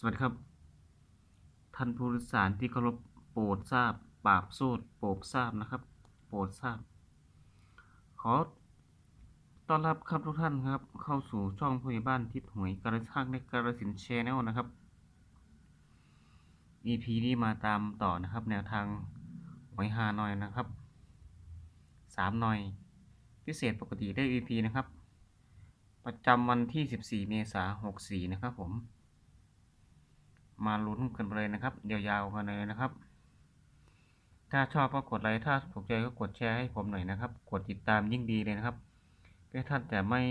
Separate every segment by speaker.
Speaker 1: สวัสดีครับ ท่านผู้โดยสารที่เคารพโปรดทราบปราบโซดโปรดทราบนะครับ โปรดทราบ ขอต้อนรับครับทุกท่านครับ เข้าสู่ช่องผู้ใหญ่บ้านทิศหวยกระชากในกระสินแชนแนลนะครับ EP นี้มาตามต่อนะครับ แนวทางหวยฮานอยนะครับสามหน่อย พิเศษปกติได้ EP นะครับ ประจำวันที่ 14 เมษายน64 นะครับผม มาลุ้นกันไปเลยนะครับยาวๆกันเลยนะครับ ถ้าชอบก็กดไลค์ถ้าถูกใจก็กดแชร์ให้ผมหน่อยนะครับ กดติดตามยิ่งดีเลยนะครับเพื่อท่านจะไม่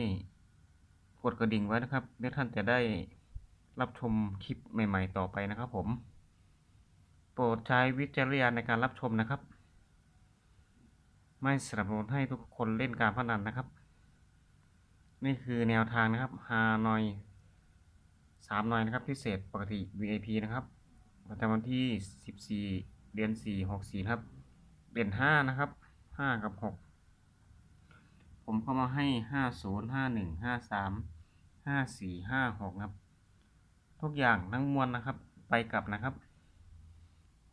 Speaker 1: กดกระดิ่งไว้นะครับเพื่อท่านจะได้รับชมคลิปใหม่ ๆ ต่อไปนะครับ ผม โปรดใช้วิจารณญาณในการรับชมนะครับ ไม่สนับสนุนให้ทุกคนเล่นการพนันนะครับ นี่คือแนวทางนะครับฮานอย สามหน่อยนะครับพิเศษปกติ VIP นะครับประจำวันที่14เดือน4 64นะครับเดือน5นะครับ5กับ6ผมก็มาให้50 51 53 54 56นะครับ ทุกอย่างทั้งมวลนะครับ ไปกลับนะครับ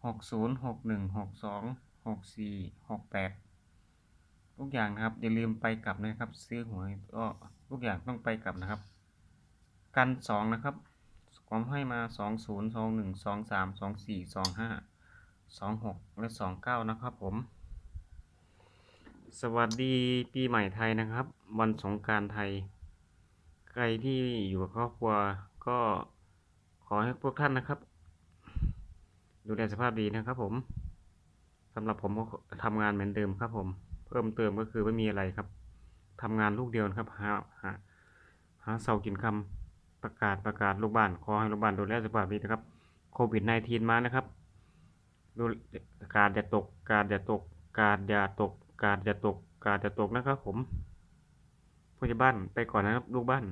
Speaker 1: 60 61 62 64 68ทุกอย่างนะครับอย่าลืมไปกลับนะครับ ซื้อหวยก็ทุกอย่างต้องไปกลับนะครับ กันสองนะครับผมให้มาสองศูนย์สองหนึ่งสองสามสองสี่สองห้าสองหกและสองเก้านะครับผม สวัสดีปีใหม่ไทยนะครับ วันสงการไทย ใครที่อยู่กับครอบครัวก็ขอให้พวกท่านนะครับ ดูแลสภาพดีนะครับผมสำหรับผมก็ทำงานเหมือนเดิมครับผม เพิ่มเติมก็คือไม่มีอะไรครับทำงานลูกเดียวนะครับหาหาหาเสากินคำ ประกาศประกาศลูกบ้านขอให้ลูกบ้านดูแลสุขภาพดีนะครับโควิด -19 มานะครับดูการอย่าตกการอย่าตกการอย่าตกการอย่าตกการอย่าตกนะครับ ผมผู้ใหญ่บ้านไปก่อนนะครับลูกบ้าน